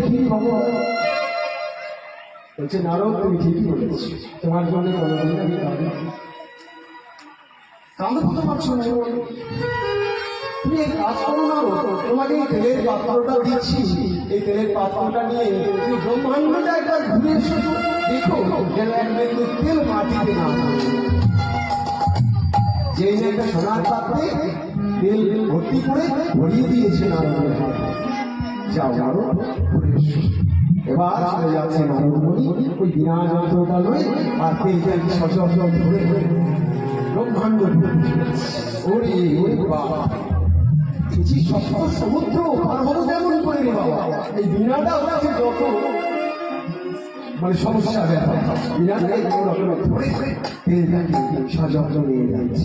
দেখি খবর বলছে, নারদ, তুমি ঠিকই বলেছ। তোমার জন্য কোনোদিন আমি কাঁদি কাঁদবো তোমার সঙ্গে তুমি এই কাজ করো না। তোমাকে এই তেলের পাত্রটা দিচ্ছি। এই তেলের পাত্রটা নিয়ে তুমি ব্রহ্মাণ্ডটা একবার ঘুরে এসো দেখো যেন এক বিন্দু তেল মাটিতে না না একটা সোনার পাত্রে তেল ভর্তি করে ভরিয়ে দিয়েছে নারদের হাতে যাও নারদ এবার চলে যাচ্ছে নারদমণি ওই বিনা যন্ত্রটা লয়ে আর তেল তেল সশস্ত্র ধরে বাবা সপ্ত সমুদ্র পার হলো তেমন করে রে মানে সমস্যা ব্যাপার বিনাটা কোনো রকম ধরে ধরে তেলটাকে সযত্ন নিয়ে যাচ্ছে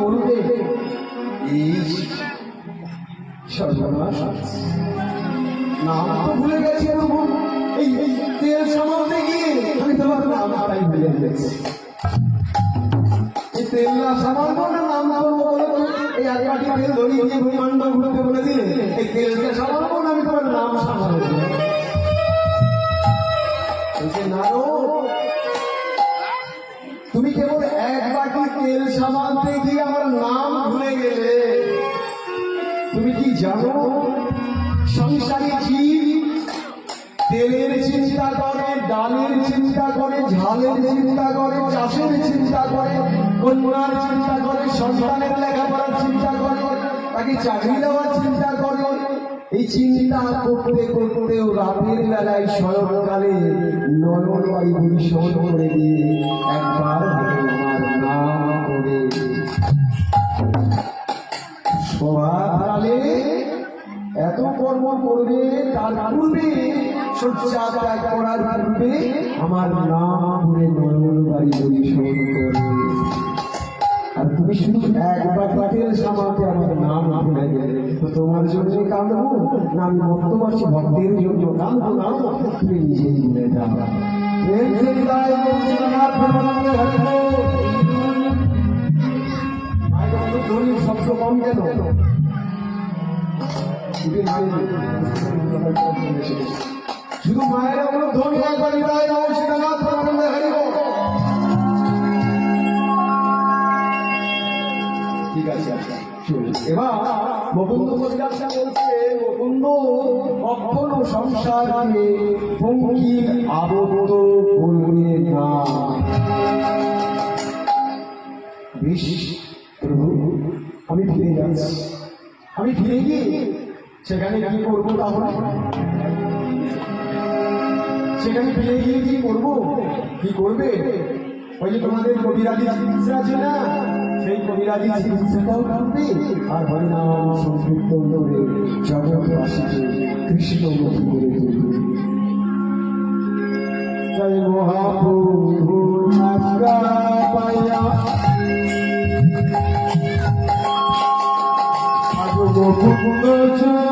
বলবে। নাম ভুলে গেছি এই তেল সামালতে গিয়ে আমি তোমার ভুলে গেছি। এই তেল না সামালবো না, নাম করব বলে তো। এই এক বাটি তেল ধরিয়ে দিয়ে ব্রহ্মাণ্ড ঘুরতে বলে দিলে এই তেলকে সামালবো না, আমি তোমার নাম সামালবো। তুমি কেবল এক বাটি তেল সামালতে গিয়ে আমার নাম ভুলে গেলে। তুমি কি জানো, সংসারী জীব, তেলের চিন্তা করে, ডালের চিন্তা করে, ঝালের চিন্তা করে, চাষের চিন্তা করে, কন্যার চিন্তা করে, সন্তানের লেখাপড়ার চিন্তা করে, তাকে চাকরি দেওয়ার চিন্তা করে এই চিন্তা করতে করতেও রাতের বেলায় শরৎকালে নরমাই পরিশোধ করে দিয়ে একবার আমার নাম করে। সভাকালে এত কর্ম করবে, তার পূর্বে শয্যা ত্যাগ করার পূর্বে আমার নাম করে নয়ন বাড়ি পরিশোধ করবে। আর তুমি শুধু একবার সামাতে আমার নাম ভুলে গেলে তো তোমার জন্য কাঁদবো না আমি ভক্তবাসী ভক্তের জন্য কাঁদবো না তুমি নিজেই ভুলে যাও শব্দ কম কেন শুধু মায়ের অনুধ্বনি একবার হৃদয় এবার মুকুন্দ পরিদাসা বলছে মুকুন্দ কখনো সংসারকে পঙ্কি আবদ্ধ করবে না। বেশ, প্রভু, আমি ফিরে যাচ্ছি। আমি ফিরে গিয়ে সেখানে কি করব তাহলে? সেখানে ফিরে গিয়ে কি করব? কি করবে? ওই যে তোমাদের কবিরাজি আছে না? সেই কবিরাজি চিকিৎসাটাও করবে আর হরিনাম সংকীর্তন করে জগৎবাসীকে কৃষ্ণমুখী করে তুলবে। জয় মহাপ্রভু আজ্ঞা পাইয়া। আজ মুকুন্দ